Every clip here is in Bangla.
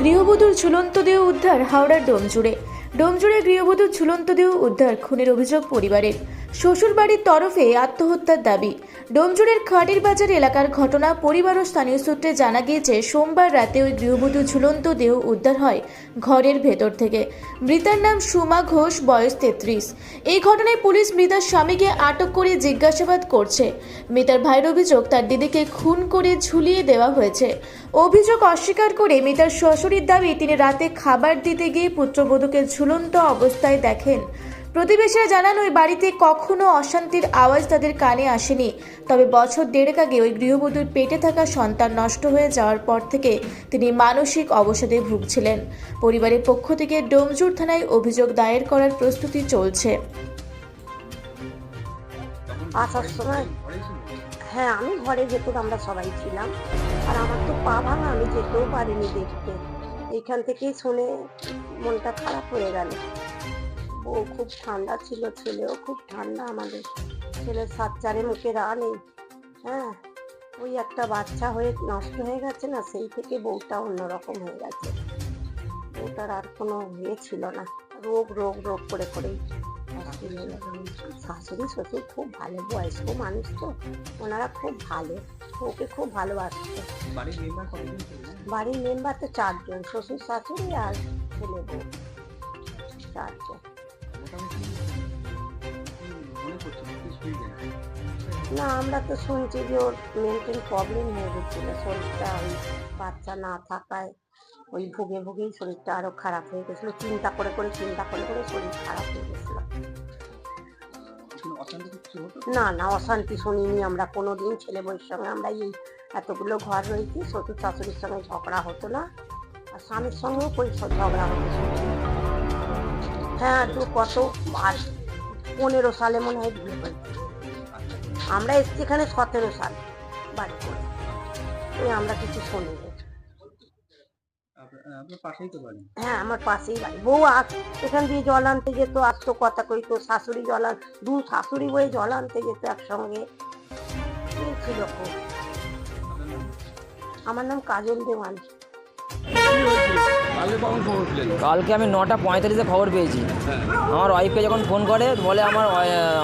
গৃহবধূর ঝুলন্ত দেহ উদ্ধার হাওড়ার ডোমজুড়ে। ডোমজুড়ে গৃহবধূর ঝুলন্ত দেহ উদ্ধার খুনের অভিযোগ পরিবারের। শ্বশুরবাড়ির তরফে আত্মহত্যার দাবি। ডোমজুড়ের খাটির বাজার এলাকার ঘটনা পরিবার ও স্থানীয় সূত্রে জানা গিয়েছে, সোমবার রাতে ওই গৃহবধূ ঝুলন্ত দেহ উদ্ধার হয় ঘরের ভেতর থেকে। মৃতার নাম সুমা ঘোষ, বয়স তেত্রিশ। এই ঘটনায় পুলিশ মৃতার স্বামীকে আটক করে জিজ্ঞাসাবাদ করছে। মৃতার ভাইয়ের অভিযোগ, তার দিদিকে খুন করে ঝুলিয়ে দেওয়া হয়েছে। অভিযোগ অস্বীকার করে মিতার শ্বশুরের দাবি, তিনি রাতে খাবার দিতে গিয়ে পুত্রবধূকে ঝুলন্ত অবস্থায় দেখেন। প্রতিবেশীরা জানান, ওই বাড়িতে কখনো অশান্তির আওয়াজ তাদের কানে আসেনি। তবে বছর দেড়েক আগে ওই গৃহবধূর পেটে থাকা সন্তান নষ্ট হয়ে যাওয়ার পর থেকে তিনি মানসিক অবসাদে ভুগছিলেন। পরিবারের পক্ষ থেকে ডোমজুর থানায় অভিযোগ দায়ের করার প্রস্তুতি চলছে। আসার সময় হ্যাঁ আমি ঘরে যেতুন আমরা সবাই ছিলাম, আর আমার তো পা ভাঙা, আমি যেতেও পারিনি দেখতে। এইখান থেকেই শুনে মনটা খারাপ হয়ে গেল। বউ খুব ঠান্ডা ছিল ছেলেও খুব ঠান্ডা আমাদের ছেলের সাত চারে মুখে রা নেই। হ্যাঁ ওই একটা বাচ্চা হয়ে নষ্ট হয়ে গেছে না সেই থেকে বউটা অন্যরকম হয়ে গেছে। বউটার আর কোনো ইয়ে ছিল না। রোগ রোগ রোগ করে করেই। শাশুড়ি শ্বশুর খুব ভালো বয়স্ক মানুষ তো ওনারা খুব ভালো ওকে খুব ভালোবাসতো। বাড়ির মেম্বার বাড়ির মেম্বার তো চারজন শ্বশুর শাশুড়ি আর ছেলে বউ। চারজন। না, আমরা তো শুনছি যে ওর মেন্টাল প্রবলেম হয়ে গেছিল, শরীরটা ওই বাচ্চা না থাকায় ওই ভুগে ভুগেই শরীরটা আরও খারাপ হয়ে গেছিল। চিন্তা করে করে, চিন্তা করে করে শরীর খারাপ হয়ে গেছিল। না না, অশান্তি শুনিনি আমরা। কোনো দিন ছেলে বউয়ের সঙ্গে আমরা এই এতগুলো ঘর রয়েছি, শ্বশুর শাশুড়ির সঙ্গে ঝগড়া হতো না। আর স্বামীর সঙ্গেও কই ঝগড়া হতো। হ্যাঁ তো কত আর পনেরো সালে মনে হয় বিয়ে হয়েছে। আমরা এসছি এখানে সতেরো সাল বাড়ি করে। ওই আমরা কিছু বাড়ি। হ্যাঁ আমার পাশেই বাড়ি। বউ আস এখান দিয়ে জল আনতে যেত আসতো কথা কইতো শাশুড়ি জল আন দু শাশুড়ি বয়ে জল আনতে যেত একসঙ্গে। ছিল খুব আমার নাম কাজল দেওয়ান। কালকে আমি নটা পঁয়তাল্লিশে খবর পেয়েছি। হ্যাঁ। আমার ওয়াইফকে যখন ফোন করে বলে আমার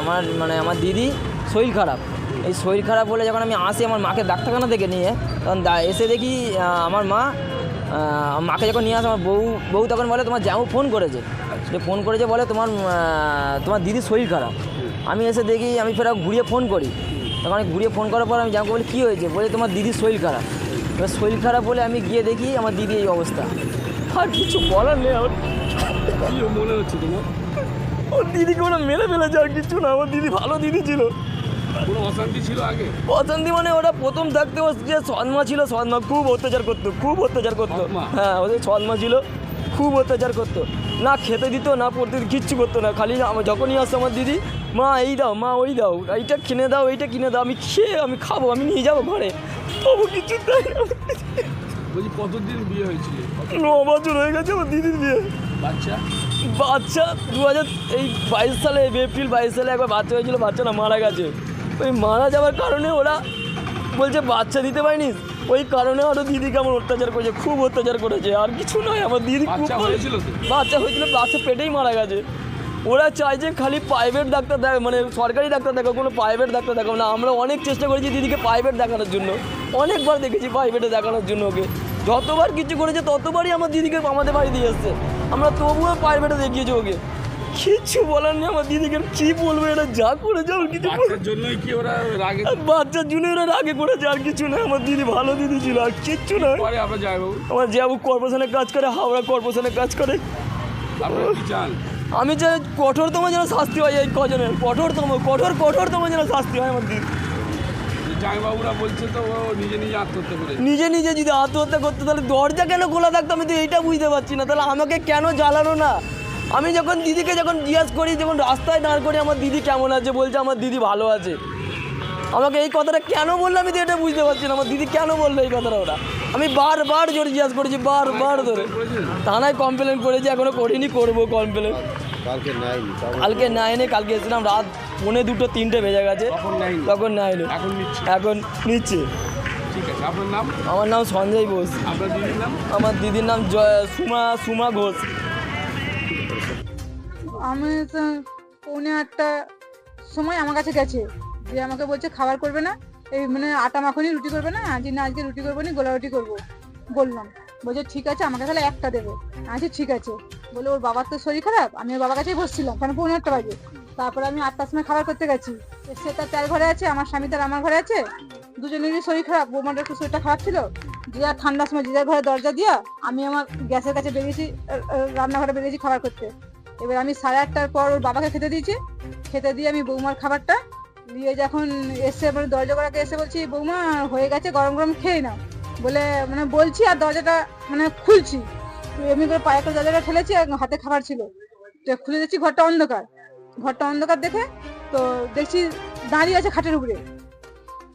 আমার মানে আমার দিদি শরীর খারাপ। এই শরীর খারাপ বলে যখন আমি আসি আমার মাকে ডাক্তারখানা থেকে নিয়ে তখন এসে দেখি আমার মা মাকে যখন নিয়ে আসে আমার বউ বউ তখন বলে তোমার জামু ফোন করেছে। যে ফোন করেছে বলে তোমার তোমার দিদির শরীর খারাপ। আমি এসে দেখি আমি ফের ঘুরিয়ে ফোন করি। তখন আমি ঘুরিয়ে ফোন করার পর আমি জামাকে বলি কী হয়েছে? বলে তোমার দিদির শরীর খারাপ। এবার শরীর খারাপ বলে আমি গিয়ে দেখি আমার দিদি এই অবস্থা। আর কিছু বলার নেই আমার। কি মনে হচ্ছে তোমার? ওর দিদিকে ওরা মেরে ফেলেছে আর কিছু না আমার দিদি ভালো দিদি ছিল। কোনো অশান্তি ছিল আগে? অশান্তি মানে ওরা প্রথম থাকতে যে ছিল খুব অত্যাচার করতো খুব অত্যাচার করতো। হ্যাঁ ওদের ছিল খুব অত্যাচার করতো। না খেতে দিত না পড়তে কিচ্ছু করতো না। খালি আমার যখনই আসতো আমার দিদি মা এই দাও মা ওই দাও এইটা কিনে দাও এইটা কিনে দাও আমি খেয়ে আমি খাব আমি নিয়ে যাব ঘরে। তবু কিছু না। কতদিন বিয়ে হয়েছিল? ন বছর হয়ে গেছে আমার দিদির বিয়ে। বাচ্চা? বাচ্চা দু হাজার এই বাইশ সালে এপ্রিল বাইশ সালে একবার বাচ্চা হয়েছিল বাচ্চাটা মারা গেছে। ওই মারা যাওয়ার কারণে ওরা বলছে বাচ্চা দিতে পারিনি। ওই কারণে আরও দিদি কেমন অত্যাচার করেছে খুব অত্যাচার করেছে। আর কিছু নয় আমার দিদি খুব বাচ্চা হয়েছিল বাচ্চা পেটেই মারা গেছে। ওরা চায় যে খালি প্রাইভেট ডাক্তার দেখ মানে সরকারি ডাক্তার দেখো কোনো প্রাইভেট ডাক্তার দেখো না। আমরা অনেক চেষ্টা করেছি দিদিকে প্রাইভেট দেখানোর জন্য। অনেকবার দেখেছি প্রাইভেটে দেখানোর জন্য ওকে। যতবার কিছু করেছে ততবারই আমার দিদিকে আমাদের বাড়ি দিয়ে এসছে। আমরা তবুও প্রাইভেটে দেখিয়েছি ওকে। কিচ্ছু বলার নেই আমার দিদিকে কি বলব এটা যা করেছে আমার কিছু জন্যই কি ওরা রাগে? বাচ্চার জন্য এরা আগে করেছে আর কিছু না আমার দিদি ভালো দিদি ছিল আর কিচ্ছু না। পরে আপনার যাইবাবু আমার যাব কর্পোরেশনে কাজ করে হাওড়া কর্পোরেশনে কাজ করে। আমি চাই কঠোরতম যেন শাস্তি হয় এই কজনের কঠোরতম কঠোর কঠোরতম যেন শাস্তি হয় আমার দিদি। জামাইবাবুরা বলছে তো ও নিজে নিজে আত্মহত্যা নিজে নিজে যদি আত্মহত্যা করতে তাহলে দরজা কেন খোলা থাকতো? আমি তো এইটা বুঝতে পারছি না। তাহলে আমাকে কেন জ্বালানো না? আমি যখন দিদিকে যখন জিজ্ঞাসা করি যখন রাস্তায় দাঁড় করি আমার দিদি কেমন আছে? বলছে আমার দিদি ভালো আছে। আমাকে এই কথাটা কেন বলল আমি তো এটা বুঝতে পারছি না। আমার দিদি কেন বলল এই কথাটা ওরা? আমি বারবার জোরে জিজ্ঞাসা করেছি বারবার ধরে। থানায় কমপ্লেন করেছি এখনও করিনি করব কমপ্লেন কালকে নাইনে কালকে এসেছিলাম রাত পৌনে দুটো তিনটে বেজে গেছে। তখন নেয়নি তখন নাইনে এখন নিচ্ছে। এখন নিচ্ছে। ঠিক আছে আমার নাম সঞ্জয় বোস। আপনার দিদির নাম? আমার দিদির নাম জয় সুমা সুমা ঘোষ। আমি তো পৌনে আটটা সময় আমার কাছে গেছে। যে আমাকে বলছে খাবার করবে না। এই মানে আটা মাখনি রুটি করবে না? আজ না আজকে রুটি করব না গোলা রুটি করব। বললাম বলছে ঠিক আছে আমাকে তাহলে একটা দেবে। আচ্ছা ঠিক আছে। বলে ওর বাবার তো শরীর খারাপ? আমি ওর বাবার কাছেই বসছিলাম কারণ পৌনে আটটা বাজে। তারপরে আমি আটটার সময় খাবার করতে গেছি। সে তার তার ঘরে আছে, আমার স্বামী তার আমার ঘরে আছে। দুজনেরই শরীর খারাপ বৌমার একটু শরীরটা খারাপ ছিল। যার ঠান্ডার সময় যার ঘরে দরজা দিয়া আমি আমার গ্যাসের কাছে বেরিয়েছি রান্নাঘরে বেরিয়েছি খাবার করতে। এবার আমি সাড়ে আটটার পর ওর বাবাকে খেতে দিয়েছি। খেতে দিয়ে আমি বৌমার খাবারটা দিয়ে যখন এসে মানে দরজা করাকে এসে বলছি, বৌমা, হয়ে গেছে, গরম গরম খেয়ে নাও। বলে মানে বলছি আর দরজাটা মানে খুলছি। এমনি করে পায়ে করে দরজাটা ঠেলেছি আর হাতে খাবার ছিল। তো খুলে দিচ্ছি ঘরটা অন্ধকার। ঘরটা অন্ধকার দেখে তো দেখছি দাঁড়িয়ে আছে খাটের উপরে।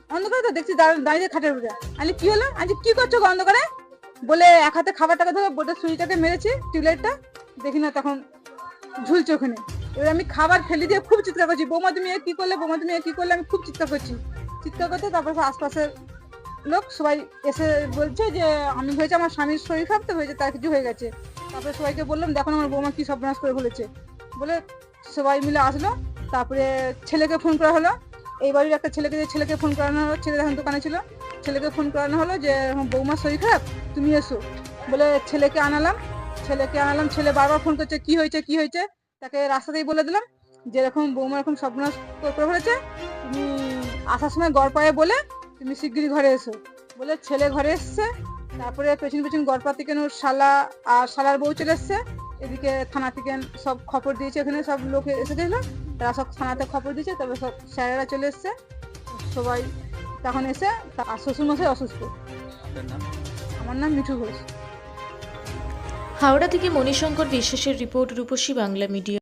অন্ধকার তো দেখছি দাঁড়- দাঁড়িয়ে খাটের উপরে। আমি কি হলো? আমি কি করছ গো অন্ধকারে? বলে এক হাতে খাবারটাকে ধরে বোটের সুইটাকে মেরেছি টিউবলাইটটা দেখি না, তখন ঝুলছে ওখানে। এবার আমি খাবার ফেলে দিয়ে খুব চিৎকার করছি, বৌমা তুমি কি করলে, বৌমা তুমি কি করলে? আমি খুব চিৎকার করছি। চিৎকার করতে তারপর আশপাশের লোক সবাই এসে বলছে যে, আমি হয়েছে আমার স্বামীর শরীর খারাপ তো হয়েছে, তার কিছু হয়ে গেছে। তারপরে সবাইকে বললাম, দেখো আমার বৌমা কি সর্বনাশ করে ফেলেছে। বলে সবাই মিলে আসলো, তারপরে ছেলেকে ফোন করা হলো। এই বাড়ির একটা ছেলেকে যে ছেলেকে ফোন করানো হলো ছেলে এখন দোকানে ছিল। ছেলেকে ফোন করানো হলো যে আমার বৌমার শরীর খারাপ? তুমি এসো। বলে ছেলেকে আনালাম। ছেলেকে আনালাম, ছেলে বারবার ফোন করছে, কি হয়েছে কি হয়েছে? তাকে রাস্তাতেই বলে দিলাম যে এরকম বৌমা এরকম সর্বনাশ করে তুমি আসার সময় গড় পায়ে বলে তুমি শিগগিরই ঘরে এসো। বলে ছেলে ঘরে এসছে। তারপরে পেছন পেছন গড়পা থেকে ওর শালা আর শালার বউ চলে এসছে। এদিকে থানা থেকে সব খবর দিয়েছে এখানে সব লোকে এসে গেছিল তারা সব থানাতে খবর দিয়েছে তবে সব স্যারেরা চলে এসছে। সবাই তখন এসে আর শ্বশুরমশাই অসুস্থ। আমার নাম মিঠু ঘোষ। হাওড়া থেকে মণিশঙ্কর বিশ্বাসের রিপোর্ট রূপসী বাংলা মিডিয়া।